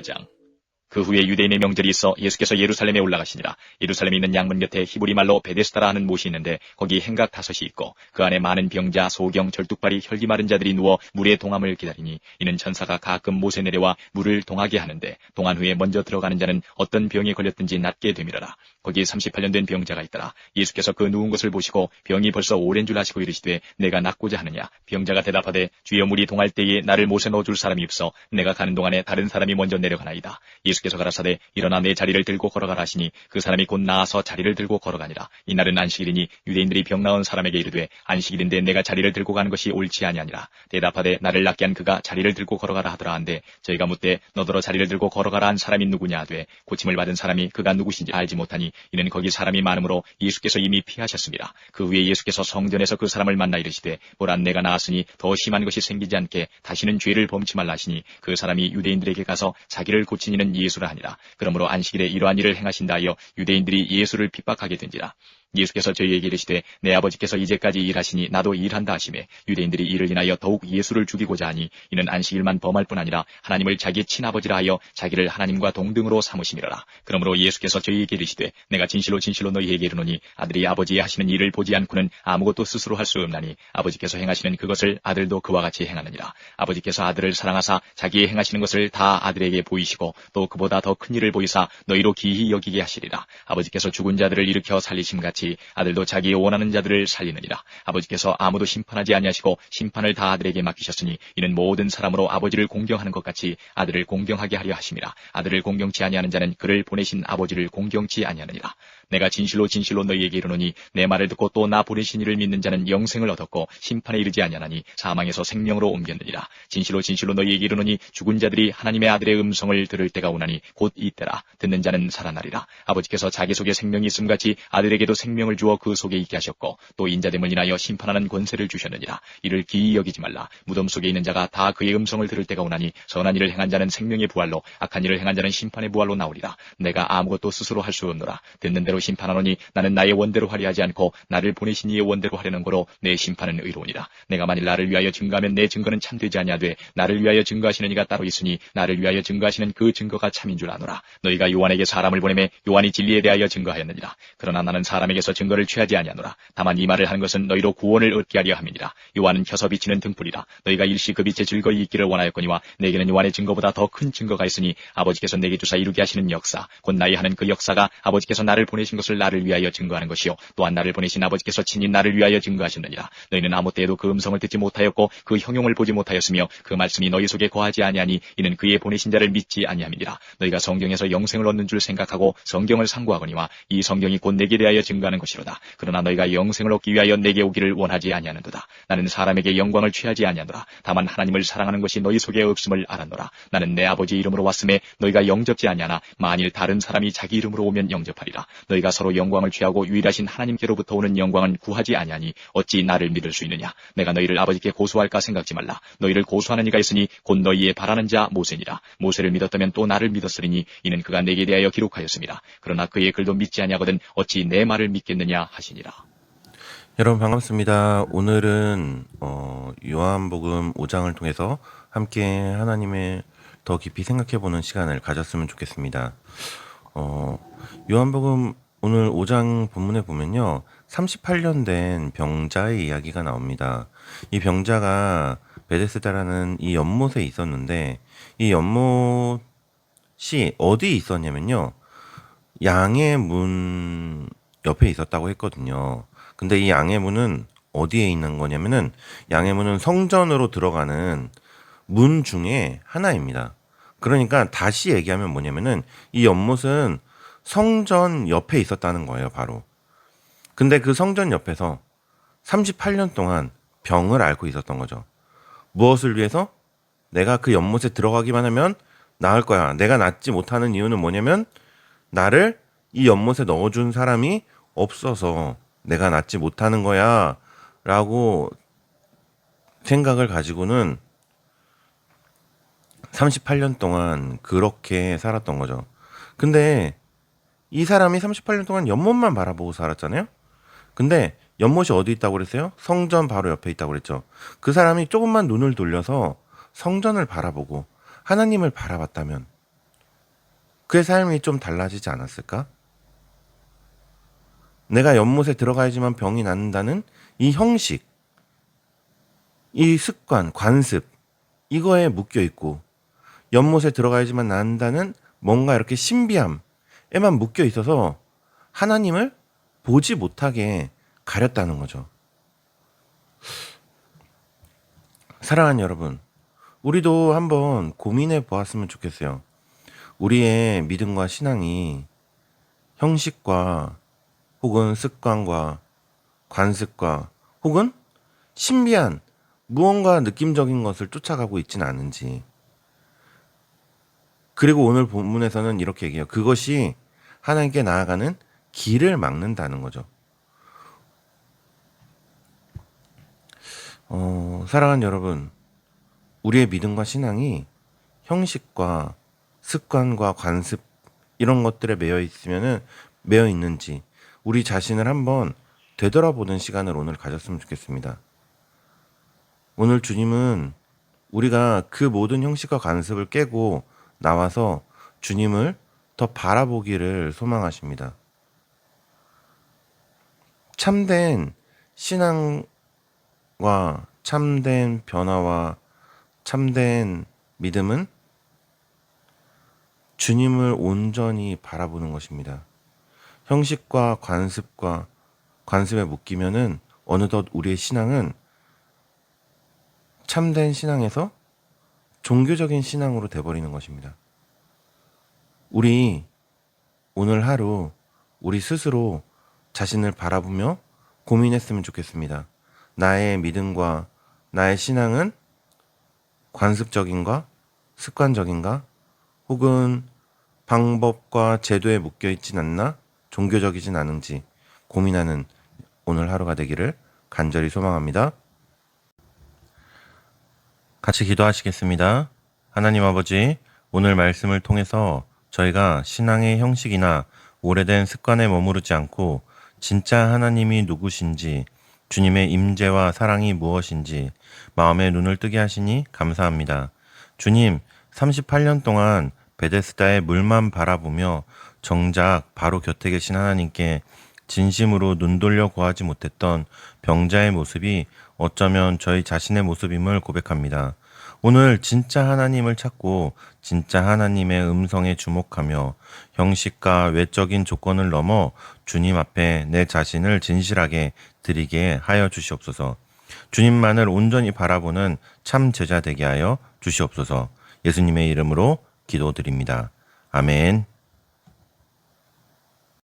5장 그 후에 유대인의 명절이 있어 예수께서 예루살렘에 올라가시니라. 예루살렘에 있는 양문 곁에 히브리 말로 베데스다라 하는 못이 있는데 거기 행각 다섯이 있고 그 안에 많은 병자, 소경, 절뚝발이 혈기 마른 자들이 누워 물의 동함을 기다리니 이는 천사가 가끔 못에 내려와 물을 동하게 하는데 동한 후에 먼저 들어가는 자는 어떤 병에 걸렸든지 낫게 되밀어라. 거기 38년 된 병자가 있더라. 예수께서 그 누운 것을 보시고 병이 벌써 오랜 줄 아시고 이르시되 내가 낫고자 하느냐. 병자가 대답하되 주여 물이 동할 때에 나를 못에 넣어줄 사람이 없어 내가 가는 동안에 다른 사람이 먼저 내려가나이다. 예수께서 가라사대 일어나 내 자리를 들고 걸어가라 하시니 그 사람이 곧 나아서 자리를 들고 걸어가니라. 이날은 안식일이니 유대인들이 병 나은 사람에게 이르되 안식일인데 내가 자리를 들고 가는 것이 옳지 아니하니라. 대답하되 나를 낫게 한 그가 자리를 들고 걸어가라 하더라 한데 저희가 묻되 너더러 자리를 들고 걸어가라 한 사람이 누구냐 하되 고침을 받은 사람이 그가 누구신지 알지 못하니 이는 거기 사람이 많으므로 예수께서 이미 피하셨습니다. 그 후에 예수께서 성전에서 그 사람을 만나 이르시되 보라 내가 나았으니 더 심한 것이 생기지 않게 다시는 죄를 범치 말라 하시니 그 사람이 유대인들에게 가서 자기를 고친 이는 예수라 하니라. 그러므로 안식일에 이러한 일을 행하신다 하여 유대인들이 예수를 핍박하게 된지라. 예수께서 저희에게 이르시되 내 아버지께서 이제까지 일하시니 나도 일한다 하시매 유대인들이 이를 인하여 더욱 예수를 죽이고자 하니 이는 안식일만 범할 뿐 아니라 하나님을 자기 친아버지라 하여 자기를 하나님과 동등으로 삼으심이라. 그러므로 예수께서 저희에게 이르시되 내가 진실로 진실로 너희에게 이르노니 아들이 아버지의 하시는 일을 보지 않고는 아무것도 스스로 할 수 없나니 아버지께서 행하시는 그것을 아들도 그와 같이 행하느니라. 아버지께서 아들을 사랑하사 자기의 행하시는 것을 다 아들에게 보이시고 또 그보다 더 큰 일을 보이사 너희로 기히 여기게 하시리라. 아버지께서 죽은 자들을 일으켜 살리심 같이 같이 아들도 자기 원하는 자들을 살리느니라. 아버지께서 아무도 심판하지 아니하시고 심판을 다 아들에게 맡기셨으니 이는 모든 사람으로 아버지를 공경하는 것 같이 아들을 공경하게 하려 하심이라. 아들을 공경치 아니하는 자는 그를 보내신 아버지를 공경치 아니하느니라. 내가 진실로 진실로 너희에게 이르노니 내 말을 듣고 또 나 보내신 이를 믿는 자는 영생을 얻었고 심판에 이르지 아니하나니 사망에서 생명으로 옮겼느니라. 진실로 진실로 너희에게 이르노니 죽은 자들이 하나님의 아들의 음성을 들을 때가 오나니 곧 이때라. 듣는 자는 살아나리라. 아버지께서 자기 속에 생명이 있음 같이 아들에게도 생명 을 주어 그 속에 있게 하셨고 또 인자됨을 인하여 심판하는 권세를 주셨느니라. 이를 기이 여기지 말라. 무덤 속에 있는 자가 다 그의 음성을 들을 때가 오나니 선한 일을 행한 자는 생명의 부활로 악한 일을 행한 자는 심판의 부활로 나오리라. 내가 아무것도 스스로 할 수 없노라. 듣는 대로 심판하노니 나는 나의 원대로 하려 하지 않고 나를 보내신 이의 원대로 하려는 거로 내 심판은 의로우니라. 내가 만일 나를 위하여 증거하면 내 증거는 참되지 아니하되 나를 위하여 증거하시는 이가 따로 있으니 나를 위하여 증거하시는 그 증거가 참인 줄 아노라. 너희가 요한에게 사람을 보내매 요한이 진리에 대하여 증거하였느니라. 그러나 나는 사람에게 서 증거를 취하지 아니하노라. 다만 이 말을 하는 것은 너희로 구원을 얻게 하려 함이니라. 요한은 켜서 비치는 등불이라. 너희가 일시 그 빛에 즐거이 있기를 원하였거니와 내게는 요한의 증거보다 더 큰 증거가 있으니 아버지께서 내게 주사 이루게 하시는 역사 곧 나의 하는 그 역사가 아버지께서 나를 보내신 것을 나를 위하여 증거하는 것이요 또한 나를 보내신 아버지께서 친히 나를 위하여 증거하셨느니라 너희는 아무 때에도 그 음성을 듣지 못하였고 그 형용을 보지 못하였으며 그 말씀이 너희 속에 거하지 아니하니 이는 그의 보내신 자를 믿지 아니함이니라 너희가 성경에서 영생을 얻는 줄 생각하고 성경을 상고하거니와 이 성경이 곧 내게 대하여 증거하는 것이로다. 그러나 너희가 영생을 얻기 위하여 내게 오기를 원하지 아니하는도다. 나는 사람에게 영광을 취하지 아니하노라. 다만 하나님을 사랑하는 것이 너희 속에 없음을 알았노라. 나는 내 아버지 이름으로 왔음에 너희가 영접지 아니하나 만일 다른 사람이 자기 이름으로 오면 영접하리라. 너희가 서로 영광을 취하고 유일하신 하나님께로부터 오는 영광은 구하지 아니하니 어찌 나를 믿을 수 있느냐? 내가 너희를 아버지께 고소할까 생각지 말라. 너희를 고소하는 이가 있으니 곧 너희의 바라는 자 모세니라. 모세를 믿었다면 또 나를 믿었으리니 이는 그가 내게 대하여 기록하였습니다. 그러나 그의 글도 믿지 아니하거든 어찌 내 말을 믿 겠느냐 하시니라 여러분 반갑습니다. 오늘은 어, 요한복음 5장을 통해서 함께 하나님의 더 깊이 생각해보는 시간을 가졌으면 좋겠습니다. 어, 요한복음 오늘 5장 본문에 보면요. 38년 된 병자의 이야기가 나옵니다. 이 병자가 베데스다라는 이 연못에 있었는데 이 연못이 어디 있었냐면요. 양의 문 옆에 있었다고 했거든요. 근데 이 양의 문은 어디에 있는 거냐면은 양의 문은 성전으로 들어가는 문 중에 하나입니다. 그러니까 다시 얘기하면 뭐냐면은 이 연못은 성전 옆에 있었다는 거예요, 바로. 근데 그 성전 옆에서 38년 동안 병을 앓고 있었던 거죠. 무엇을 위해서? 내가 그 연못에 들어가기만 하면 나을 거야. 내가 낫지 못하는 이유는 뭐냐면 나를 이 연못에 넣어준 사람이 없어서 내가 낫지 못하는 거야. 라고 생각을 가지고는 38년 동안 그렇게 살았던 거죠. 근데 이 사람이 38년 동안 연못만 바라보고 살았잖아요? 근데 연못이 어디 있다고 그랬어요? 성전 바로 옆에 있다고 그랬죠. 그 사람이 조금만 눈을 돌려서 성전을 바라보고 하나님을 바라봤다면 그의 삶이 좀 달라지지 않았을까? 내가 연못에 들어가야지만 병이 낫는다는 이 형식, 이 습관, 관습, 이거에 묶여 있고, 연못에 들어가야지만 낫는다는 뭔가 이렇게 신비함에만 묶여 있어서 하나님을 보지 못하게 가렸다는 거죠. 사랑하는 여러분, 우리도 한번 고민해 보았으면 좋겠어요. 우리의 믿음과 신앙이 형식과 혹은 습관과 관습과 혹은 신비한 무언가 느낌적인 것을 쫓아가고 있지는 않은지. 그리고 오늘 본문에서는 이렇게 얘기해요. 그것이 하나님께 나아가는 길을 막는다는 거죠. 어, 사랑하는 여러분, 우리의 믿음과 신앙이 형식과 습관과 관습 이런 것들에 매여 있으면은 매여 있는지 우리 자신을 한번 되돌아보는 시간을 오늘 가졌으면 좋겠습니다. 오늘 주님은 우리가 그 모든 형식과 관습을 깨고 나와서 주님을 더 바라보기를 소망하십니다. 참된 신앙과 참된 변화와 참된 믿음은 주님을 온전히 바라보는 것입니다. 형식과 관습과 관습에 묶이면은 어느덧 우리의 신앙은 참된 신앙에서 종교적인 신앙으로 돼버리는 것입니다. 우리 오늘 하루 우리 스스로 자신을 바라보며 고민했으면 좋겠습니다. 나의 믿음과 나의 신앙은 관습적인가? 습관적인가? 혹은 방법과 제도에 묶여 있진 않나? 종교적이진 않은지 고민하는 오늘 하루가 되기를 간절히 소망합니다. 같이 기도하시겠습니다. 하나님 아버지, 오늘 말씀을 통해서 저희가 신앙의 형식이나 오래된 습관에 머무르지 않고 진짜 하나님이 누구신지 주님의 임재와 사랑이 무엇인지 마음의 눈을 뜨게 하시니 감사합니다. 주님, 38년 동안 베데스다의 물만 바라보며 정작 바로 곁에 계신 하나님께 진심으로 눈 돌려 구하지 못했던 병자의 모습이 어쩌면 저희 자신의 모습임을 고백합니다. 오늘 진짜 하나님을 찾고 진짜 하나님의 음성에 주목하며 형식과 외적인 조건을 넘어 주님 앞에 내 자신을 진실하게 드리게 하여 주시옵소서. 주님만을 온전히 바라보는 참 제자 되게 하여 주시옵소서. 예수님의 이름으로 기도드립니다. 아멘.